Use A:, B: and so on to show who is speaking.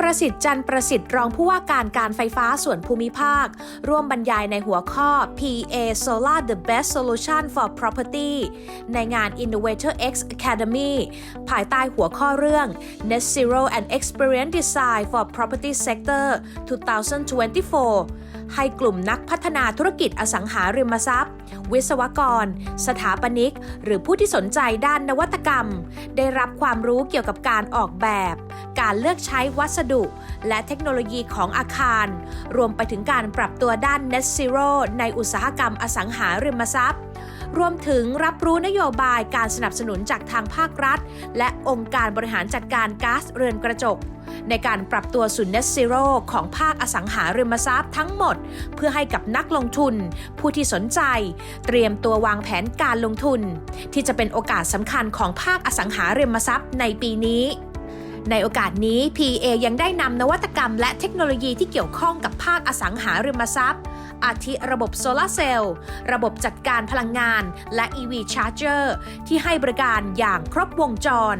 A: ประสิทธิ์จันประสิทธิ์รองผู้ว่าการการไฟฟ้าส่วนภูมิภาค ร่วมบรรยายในหัวข้อ PA Solar the best solution for property ในงาน Innovator X Academy ภายใต้หัวข้อเรื่อง Net Zero and Experience Design for Property Sector 2024 ให้กลุ่มนักพัฒนาธุรกิจอสังหาริมทรัพย์ วิศวกร สถาปนิก หรือผู้ที่สนใจด้านนวัตกรรม ได้รับความรู้เกี่ยวกับการออกแบบ การเลือกใช้วัสดุ และเทคโนโลยีของอาคาร รวมไปถึงการปรับตัวด้าน Net Zero ในอุตสาหกรรมอสังหาริมทรัพย์รวมถึงรับรู้นโยบายการสนับสนุนจากทางภาครัฐ และองค์การบริหารจัดการก๊าซเรือนกระจก ในการปรับตัวสู่ Net Zero ของภาคอสังหาริมทรัพย์ทั้งหมด เพื่อให้กับนักลงทุน ผู้ที่สนใจ เตรียมตัววางแผนการลงทุน ที่จะเป็นโอกาสสำคัญของภาคอสังหาริมทรัพย์ในปีนี้ในโอกาสนี้ PA ยังได้นำนวัตกรรมและเทคโนโลยีที่เกี่ยวข้องกับภาคอสังหาริมทรัพย์ อาทิระบบโซลาร์เซลล์ ระบบจัดการพลังงาน และ EV Charger ที่ให้บริการอย่างครบวงจร